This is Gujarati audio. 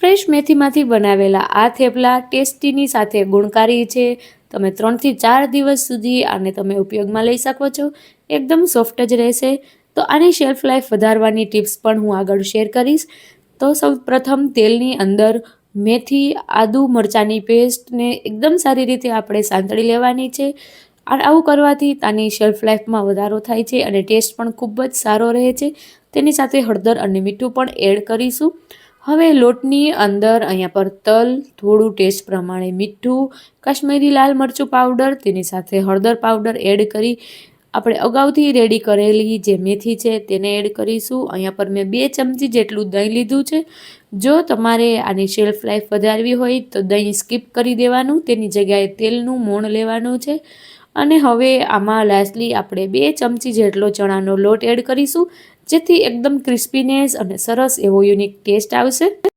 ફ્રેશ મેથીમાંથી બનાવેલા આ થેપલા ટેસ્ટીની સાથે ગુણકારી છે. તમે ત્રણથી ચાર દિવસ સુધી આને તમે ઉપયોગમાં લઈ શકો છો. એકદમ સોફ્ટ જ રહેશે. તો આની શેલ્ફ લાઈફ વધારવાની ટિપ્સ પણ હું આગળ શેર કરીશ. તો સૌ પ્રથમ તેલની અંદર મેથી, આદુ, મરચાંની પેસ્ટને એકદમ સારી રીતે આપણે સાંતળી લેવાની છે. અને આવું કરવાથી તાની શેલ્ફ લાઈફમાં વધારો થાય છે અને ટેસ્ટ પણ ખૂબ જ સારો રહે છે. તેની સાથે હળદર અને મીઠું પણ એડ કરીશું. હવે લોટની અંદર અહીંયા પર તલ, થોડું ટેસ્ટ પ્રમાણે મીઠું, કાશ્મીરી લાલ મરચું પાવડર, તેની સાથે હળદર પાવડર એડ કરી આપણે અગાઉથી રેડી કરેલી જે મેથી છે તેને એડ કરીશું. અહીંયા પર મેં બે ચમચી જેટલું દહીં લીધું છે. જો તમારે આની શેલ્ફ લાઈફ વધારવી હોય તો દહીં સ્કીપ કરી દેવાનું. તેની જગ્યાએ તેલનું મોણ લેવાનું છે. અને હવે આમાં લાસ્ટલી આપણે બે ચમચી જેટલો ચણાનો લોટ એડ કરીશું, જેથી એકદમ ક્રિસ્પીનેસ અને સરસ એવો યુનિક ટેસ્ટ આવશે.